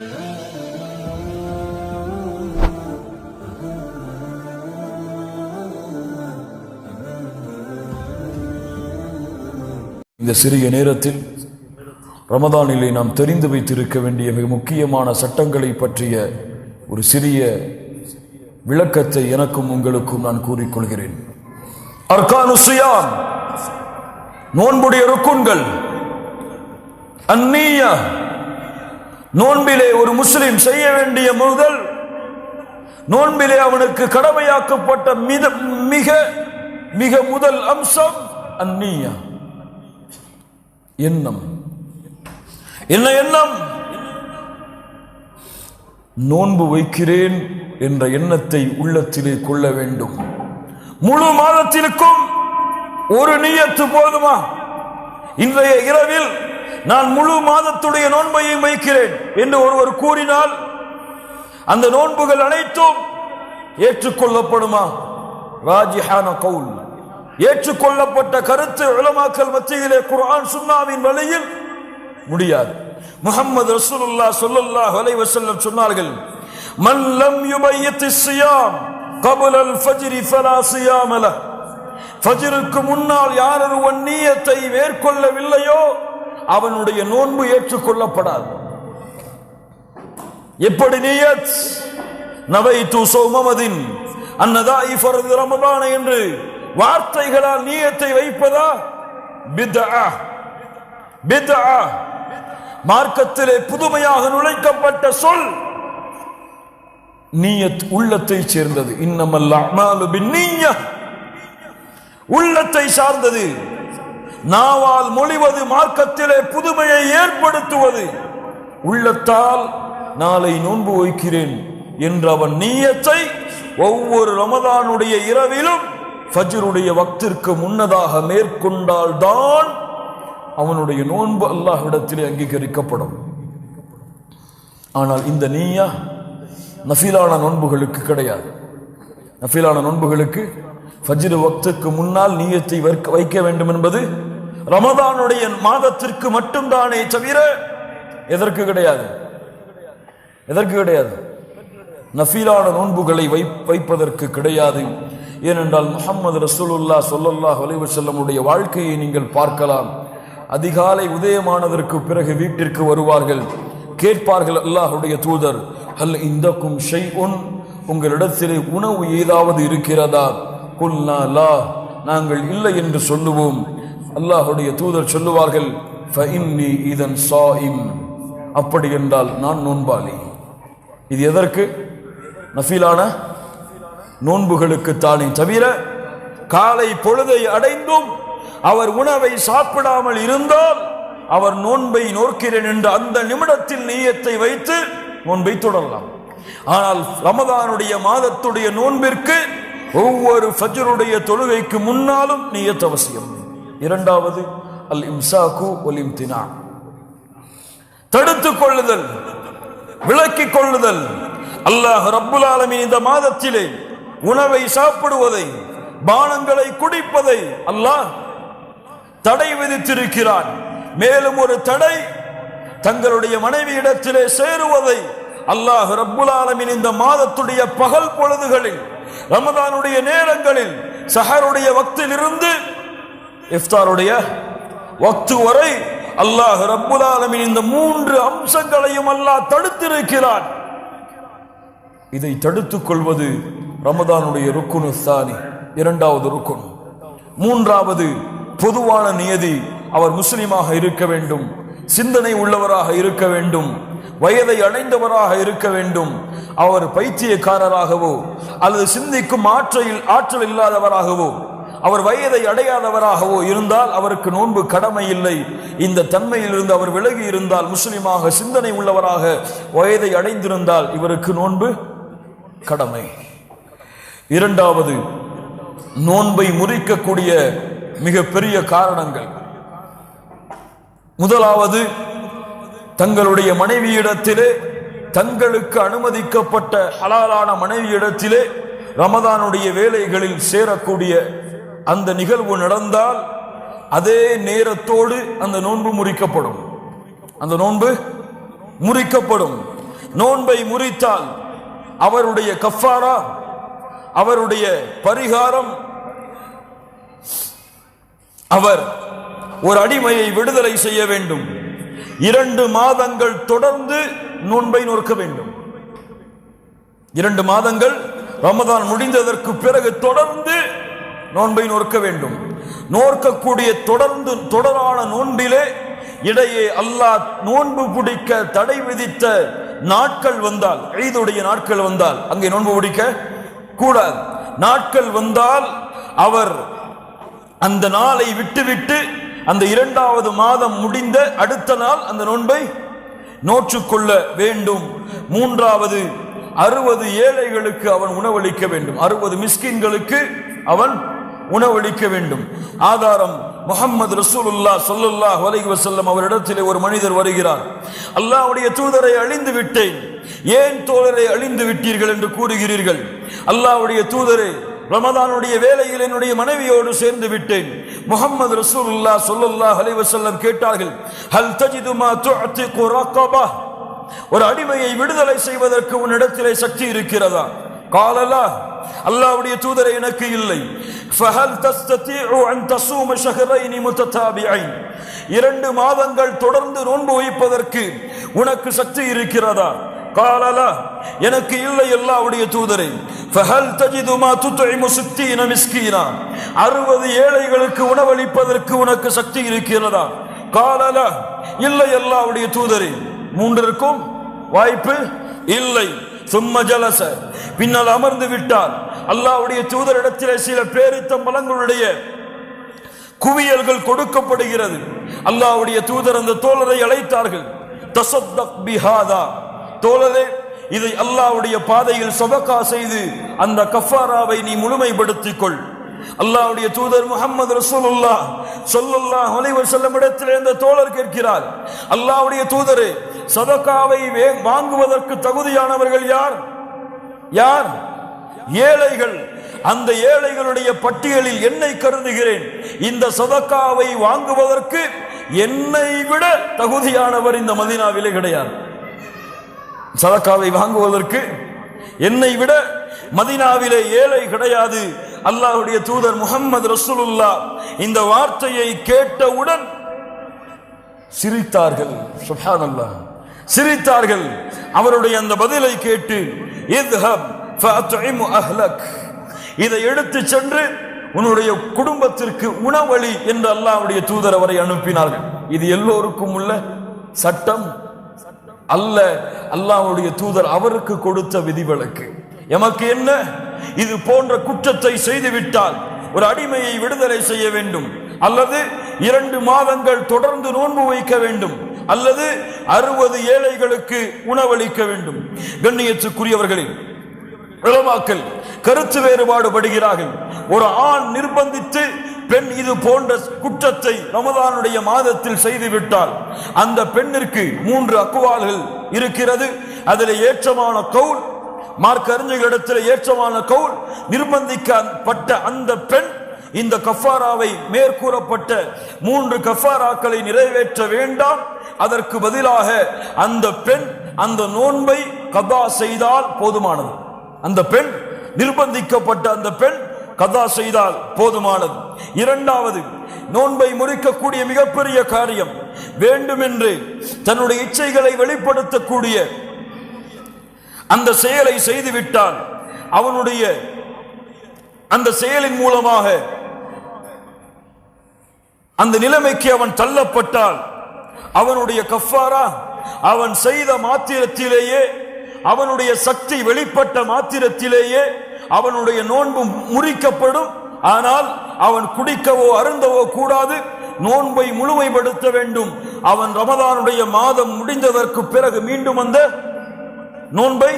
இந்த சிறிய நேரத்தில் ரமதானிலே நாம் தெரிந்து வைத்திருக்க வேண்டிய மிக முக்கியமான சட்டங்களை பற்றிய ஒரு சிறிய விளக்கத்தை எனக்கும் உங்களுக்கும் நான் கூறிக்கொள்கிறேன். அர்கானு சியாம் நோன்புடைய ருக்குண்கள் அந்நிய நோன்பிலே ஒரு முஸ்லிம் செய்ய வேண்டிய முதல் நோன்பிலே அவனுக்கு கடமையாக்கப்பட்ட மித மிக மிக முதல் அம்சம் அந்நியா. எண்ணம். என்ன எண்ணம்? நோன்பு வைக்கிறேன் என்ற எண்ணத்தை உள்ளத்திலே கொள்ள வேண்டும். முழு மாதத்திற்கும் ஒரு நீயத்து போதுமா? இன்றைய இரவில் நான் முழு மாதத்துடைய நோன்பையும் வைக்கிறேன் என்று ஒருவர் கூறினால் அந்த நோன்புகள் அனைத்தும் ஏற்றுக்கொள்ளப்படுமா? ராஜிஹான கவுல். ஏற்றுக்கொள்ளப்பட்ட கருத்து உலமாக்கல் மத்தியிலே குரான் சுன்னாவின் வழியில் முடியாது. முகமது ரசூலுல்லா சொல்லுல்லா ஹலை வசல்லம் சொன்னார்கள் மல்லம் யுபையத்து சியாம் கபுல் அல் ஃபஜ்ரி ஃபலா சியாமல ஃபஜ்ருக்கு முன்னால் யார் ஒருவன் நீயத்தை மேற்கொள்ளவில்லையோ அவனுடைய நோன்பு ஏற்றுக்கொள்ளப்படாது. எப்படி நீயத்? நவைத்து சௌமமதின் அன்னதாய் ஃபர்து ரமபான என்று வார்த்தைகளால் நீயத்தை வைப்பதா? பித்ஆ. பித்ஆ. மார்க்கத்திலே புதுமையாக நுழைக்கப்பட்ட சொல் நீயத் உள்ளத்தை சேர்ந்தது. இன்னமல்ல அமாலு நீய உள்ளத்தை சார்ந்தது. நாவால் மொழிவது மார்க்கத்திலே புதுமையை ஏற்படுத்துவது. உள்ளத்தால் நாளை நோன்பு வைக்கிறேன் என்ற அவன் நீயத்தை ஒவ்வொரு ரமதானுடைய இரவிலும் ஃபஜ்ருடைய வக்திற்கு முன்னதாக மேற்கொண்டால் தான் அவனுடைய நோன்பு அல்லாஹ்விடத்திலே அங்கீகரிக்கப்படும். ஆனால் இந்த நீயா நஃபீலான நோன்புகளுக்கு கிடையாது. நஃபீலான நோன்புகளுக்கு ஃபஜ்ரு வக்துக்கு முன்னால் நீயத்தை வைக்க- வைக்க வேண்டும் என்பது ரமதானுடைய மாதத்திற்கு மட்டும்தானே தவிர எதற்கு கிடையாது? எதற்கு கிடையாது? நஃபீலான நோன்புகளை வை வைப்பதற்கு கிடையாது. ஏனென்றால் முஹம்மது ரசூலுல்லா ஸல்லல்லாஹு அலைஹி செல்லமுடைய வாழ்க்கையை நீங்கள் பார்க்கலாம். அதிகாலை உதயமானதற்கு பிறகு வீட்டிற்கு வருவார்கள். கேட்பார்கள் அல்லாஹுடைய தூதர் ஹல் இந்தக்கும் ஷைஉன்? உங்களிடத்திலே உணவு ஏதாவது இருக்கிறதா? குல்னா லா. நாங்கள் இல்லை என்று சொல்லுவோம். அல்லாஹுடைய தூதர் சொல்லுவார்கள் ஃபஇன்னி இதன் சாயிம் அப்படி என்றால் நான் நோன்பாளி. இது எதற்கு? நஃபீலான நோன்புகளுக்கு தானே தவிர காலை பொழுதை அடைந்தும் அவர் உணவை சாப்பிடாமல் இருந்தால் அவர் நோன்பை நோக்கிறேன் என்று அந்த நிமிடத்தில் நீயத்தை வைத்து நோன்பை தொடரலாம். ஆனால் ரமதானுடைய மாதத்துடைய நோன்பிற்கு ஒவ்வொரு ஃபஜ்ருடைய தொழுகைக்கு முன்னாலும் நீயத் அவசியம். இரண்டாவது அல் இம்சாக்கு ஒல் இம்தினா தடுத்துக் கொள்ளுதல் விளக்கிக் கொள்ளுதல். அல்லாஹ் ரப்புல் ஆலமின் இந்த மாதத்திலே உணவை சாப்பிடுவதை பானங்களை குடிப்பதை அல்லாஹ் தடை விதித்திருக்கிறான். மேலும் ஒரு தடை தங்களுடைய மனைவியிடத்திலே சேருவதை அல்லாஹ் ரப்புல் ஆலமின் இந்த மாதத்துடைய பகல் பொழுதுகளில் ரமதானுடைய நேரங்களில் சஹருடைய வக்திலிருந்து இஃப்தாருடைய வக்து வரை அல்லாஹ் ரப்புல் ஆலமீன் இந்த மூன்று அம்சங்களையும் அல்லாஹ் தடுத்திருக்கிறான். இதை தடுத்துக் கொள்வது ரமதானுடைய ருக்குனு சாணி இரண்டாவது ருக்குன். மூன்றாவது பொதுவான நியதி அவர் முஸ்லீமாக இருக்க வேண்டும் சிந்தனை உள்ளவராக இருக்க வேண்டும் வயதை அடைந்தவராக இருக்க வேண்டும் அவர் பைத்தியக்காரராகவோ அல்லது சிந்திக்கும் ஆற்றல் ஆற்றல் இல்லாதவராகவோ அவர் வயதை அடையாதவராகவோ இருந்தால் அவருக்கு நோன்பு கடமை இல்லை. இந்த தன்மையிலிருந்து அவர் விலகி இருந்தால் முஸ்லிமாக சிந்தனை உள்ளவராக வயதை அடைந்திருந்தால் இவருக்கு நோன்பு கடமை. இரண்டாவது நோன்பை முறிக்கக்கூடிய மிக பெரிய காரணங்கள். முதலாவது தங்களுடைய மனைவியிடத்திலே தங்களுக்கு அனுமதிக்கப்பட்ட ஹலாலான மனைவியிடத்திலே ரமதானுடைய வேலைகளில் சேரக்கூடிய அந்த நிகழ்வு நடந்தால் அதே நேரத்தோடு அந்த நோன்பு முறிக்கப்படும். அந்த நோன்பு முறிக்கப்படும். நோன்பை முறித்தால் அவருடைய கஃபாரா அவருடைய பரிகாரம் அவர் ஒரு அடிமையை விடுதலை செய்ய வேண்டும். இரண்டு மாதங்கள் தொடர்ந்து நோன்பை நோக்க வேண்டும். இரண்டு மாதங்கள் ரமதான் முடிந்ததற்கு பிறகு தொடர்ந்து நோன்பை நோக்க வேண்டும். நோக்கக்கூடிய தொடர்ந்து தொடரான நோன்பிலே இடையே அல்லாஹ் நோன்பு பிடிக்க தடை விதித்த நாட்கள் வந்தால் ஈதுடைய நாட்கள் வந்தால் அங்கே நோன்பு பிடிக்க கூடாது. நாட்கள் வந்தால் அவர் அந்த நாளை விட்டுவிட்டு அந்த இரண்டாவது மாதம் முடிந்த அடுத்த நாள் அந்த நோன்பை நோற்றுக்கொள்ள வேண்டும். மூன்றாவது அறுபது ஏழைகளுக்கு அவன் உணவளிக்க வேண்டும். அறுபது மிஸ்கின்களுக்கு அவன் உணவளிக்க வேண்டும். ஆதாரம் முகமது ரசூலுல்லா சொல்லுல்லா வலைகி வசல்லம் அவரிடத்திலே ஒரு மனிதர் வருகிறார். அல்லாஹ்வுடைய தூதரை அழிந்து விட்டேன். ஏன் தோழரை அழிந்து விட்டீர்கள் என்று கூறுகிறீர்கள்? அல்லாஹ்வுடைய தூதரே ரமதானுடைய வேலையில் என்னுடைய மனைவியோடு சேர்ந்து விட்டேன். முகமது ரசூலுல்லா சொல்லுல்லா அலைஹி செல்லம் கேட்டார்கள் ஹல் தஜிதுமா ரகபா? ஒரு அடிமையை விடுதலை செய்வதற்கு உன்னிடத்திலே சக்தி இருக்கிறதா? காலலா அல்லாவுடைய தூதரை எனக்கு இல்லை. ஃபஹல் தஸ்ததீஉ அன் தஸூம ஷஹரைனி முத்ததாபிஐன். இரண்டு மாதங்கள் தொடர்ந்து நோன்பு வைப்பதற்கு உனக்கு சக்தி இருக்கிறதா? காலலா எனக்கு இல்லை எல்லாவுடைய தூதரை. ஃபஹல் தஜிதுமா மா சித்தீன மிஸ்கீனா. அறுபது ஏழைகளுக்கு உணவளிப்பதற்கு உனக்கு சக்தி இருக்கிறதா? காலலா இல்லை எல்லாவுடைய தூதரை. மூன்றிற்கும் வாய்ப்பு இல்லை. சும்ம ஜலச. பின்னால் அமர்ந்து விட்டார் தூதர் தூதரிடத்திலே சில பேரித்த மலங்களுடைய குவியல்கள் கொடுக்கப்படுகிறது. அல்லாவுடைய தூதர் அந்த தோழரை அழைத்தார்கள். தசத்தக் பிஹாதா. தோழரே இதை அல்லாவுடைய பாதையில் சபக்கா செய்து அந்த கஃபாராவை நீ முழுமைப்படுத்திக் கொள் அல்லாவுடைய தூதர் முகமது ரசூலுல்லா ஸல்லல்லாஹு அலைஹி செல்லும் இடத்தில் இந்த தோழர் கேட்கிறார். அல்லாவுடைய தூதரே சதக்காவை வாங்குவதற்கு தகுதியானவர்கள் யார்? யார்? ஏழைகள். அந்த ஏழைகளுடைய பட்டியலில் என்னை கருதுகிறேன். இந்த சதக்காவை வாங்குவதற்கு என்னை விட தகுதியானவர் இந்த மதினாவிலே கிடையாது. சதக்காவை வாங்குவதற்கு என்னை விட மதினாவிலே ஏழை கிடையாது. அல்லாஹுடைய தூதர் முகமது ரசூலுல்லா இந்த வார்த்தையை கேட்டவுடன் சிரித்தார்கள். சுப்ஹானல்லாஹ். சிரித்தார்கள். அவருடைய அந்த பதிலை கேட்டு இதை எடுத்து சென்று உன்னுடைய குடும்பத்திற்கு உணவழி என்று அல்லாவுடைய தூதர் அவரை அனுப்பினார்கள். இது எல்லோருக்கும் உள்ள சட்டம். அல்ல அல்லாவுடைய தூதர் அவருக்கு கொடுத்த விதிவிலக்கு. எமக்கு என்ன? இது போன்ற குற்றத்தை செய்துவிட்டால் ஒரு அடிமையை விடுதலை செய்ய வேண்டும். அல்லது இரண்டு மாதங்கள் தொடர்ந்து நோன்பு வைக்க வேண்டும் அல்லது அறுபது ஏழைகளுக்கு உணவளிக்க வேண்டும். கண்ணியத்துக்குரியவர்களே உலமாக்கள் கருத்து வேறுபாடு படுகிறார்கள் ஒரு ஆண் நிர்பந்தித்து பெண் இது போன்ற குற்றத்தை ரமதானுடைய மாதத்தில் செய்துவிட்டால் அந்த பெண்ணிற்கு மூன்று அக்குவால்கள் இருக்கிறது. அதில் ஏற்றமான கவுல் மார்க் அறிஞர்களிடத்தில் ஏற்றமான கவுல் நிர்பந்திக்கப்பட்ட அந்த பெண் இந்த கஃபாராவை மேற்கூறப்பட்ட மூன்று கஃபாராக்களை நிறைவேற்ற வேண்டாம். அதற்கு பதிலாக அந்த பெண் அந்த நோன்பை கதா செய்தால் போதுமானது. அந்த பெண் நிர்பந்திக்கப்பட்ட அந்த பெண் கதா செய்தால் போதுமானது. இரண்டாவது நோன்பை முறிக்கக்கூடிய மிகப்பெரிய காரியம் வேண்டுமென்று தன்னுடைய இச்சைகளை வெளிப்படுத்தக்கூடிய அந்த செயலை செய்துவிட்டால் அவனுடைய அந்த செயலின் மூலமாக அந்த நிலைமைக்கு அவன் தள்ளப்பட்டால் அவனுடைய கஃபாரா அவன் செய்த மாத்திரத்திலேயே அவனுடைய சக்தி வெளிப்பட்ட மாத்திரத்திலேயே அவனுடைய நோன்பு முறிக்கப்படும். ஆனால் அவன் குடிக்கவோ அருந்தவோ கூடாது. நோன்பை முழுமைப்படுத்த வேண்டும். அவன் ரமதானுடைய மாதம் முடிந்ததற்கு பிறகு மீண்டும் அந்த நோன்பை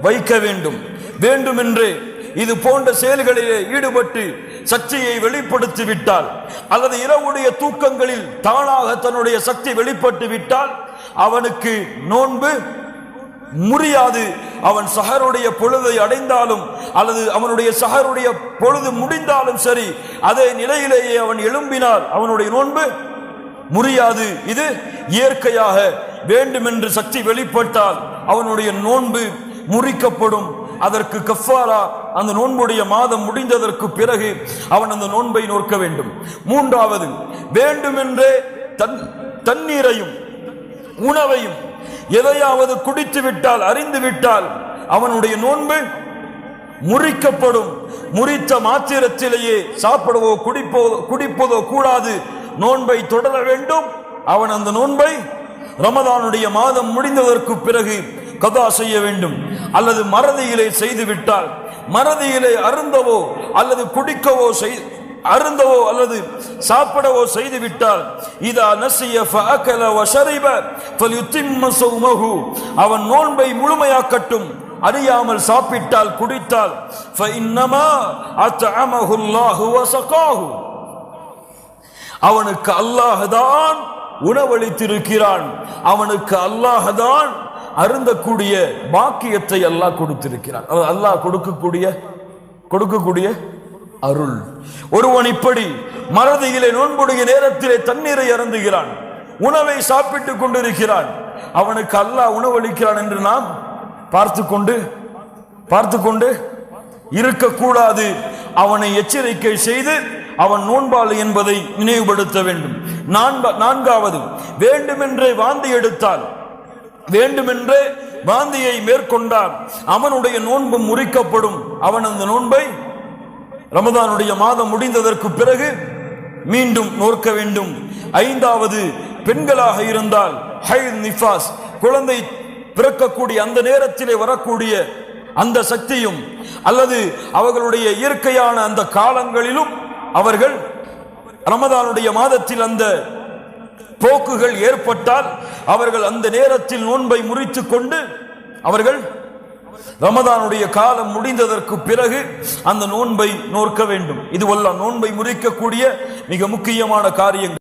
வைக்க வேண்டும். வேண்டுமென்றே இது போன்ற செயல்களிலே ஈடுபட்டு சக்தியை வெளிப்படுத்தி விட்டால் அல்லது இரவுடைய தூக்கங்களில் தானாக தன்னுடைய சக்தி வெளிப்பட்டு விட்டால் அவனுக்கு நோன்பு முடியாது அவன் சஹருடைய பொழுதை அடைந்தாலும் அல்லது அவனுடைய சஹருடைய பொழுது முடிந்தாலும் சரி அதே நிலையிலேயே அவன் எழும்பினால் அவனுடைய நோன்பு முடியாது இது இயற்கையாக வேண்டுமென்று சக்தி வெளிப்பட்டால் அவனுடைய நோன்பு முறிக்கப்படும். அதற்கு கஃபாரா அந்த நோன்புடைய மாதம் முடிந்ததற்கு பிறகு அவன் அந்த நோன்பை நோக்க வேண்டும். மூன்றாவது வேண்டுமென்றே தன் தண்ணீரையும் உணவையும் எதையாவது குடித்து விட்டால் அறிந்து விட்டால் அவனுடைய நோன்பு முறிக்கப்படும். முறித்த மாத்திரத்திலேயே சாப்பிடவோ குடிப்போ குடிப்பதோ கூடாது. நோன்பை தொடர வேண்டும். அவன் அந்த நோன்பை ரமதானுடைய மாதம் முடிந்ததற்கு பிறகு கதா செய்ய வேண்டும். அல்லது மறதியிலே செய்து விட்டால் மறதியிலே அருந்தவோ அல்லது குடிக்கவோ செய் அருந்தவோ அல்லது சாப்பிடவோ செய்து விட்டால் இதா நசிய ஃபஅகல வஷரிப ஃபல்யுத்திம்ம ஸௌமஹு அவன் நோன்பை முழுமையாக்கட்டும். அறியாமல் சாப்பிட்டால் குடித்தால் ஃபஇன்னமா அத்அமஹு அல்லாஹு வஸகாஹு அவனுக்கு அல்லாஹ்தான் உணவளித்திருக்கிறான். அவனுக்கு அல்லாஹ்தான் அருந்தக்கூடிய பாக்கியத்தை அல்லாஹ் கொடுத்திருக்கிறான். அல்லாஹ் கொடுக்கக்கூடிய கொடுக்கக்கூடிய அருள். ஒருவன் இப்படி மறதியிலே நோன்புடைய நேரத்திலே தண்ணீரை அருந்துகிறான். உணவை சாப்பிட்டுக் கொண்டிருக்கிறான். அவனுக்கு அல்லாஹ் உணவளிக்கிறான் என்று நாம் பார்த்து கொண்டு பார்த்து கொண்டு இருக்கக்கூடாது. அவனை எச்சரிக்கை செய்து அவன் நோன்பாளி என்பதை நினைவுபடுத்த வேண்டும். நான்காவது வேண்டுமென்றே வாந்தி எடுத்தால் வேண்டுமென்றே வாந்தியை மேற்கொண்டால் அவனுடைய நோன்பு முறிக்கப்படும். அவன் அந்த நோன்பை ரமதானுடைய மாதம் முடிந்ததற்கு பிறகு மீண்டும் நோக்க வேண்டும். ஐந்தாவது பெண்களாக இருந்தால் ஹை நிஃபாஸ் குழந்தை பிறக்கக்கூடிய அந்த நேரத்திலே வரக்கூடிய அந்த சக்தியும் அல்லது அவர்களுடைய இயற்கையான அந்த காலங்களிலும் அவர்கள் ரமதானுடைய மாதத்தில் அந்த போக்குகள் ஏற்பட்டால் அவர்கள் அந்த நேரத்தில் நோன்பை முறித்து கொண்டு அவர்கள் ரமதானுடைய காலம் முடிந்ததற்கு பிறகு அந்த நோன்பை நோக்க வேண்டும். இதுவெல்லாம் நோன்பை முறிக்கக்கூடிய மிக முக்கியமான காரியங்கள்.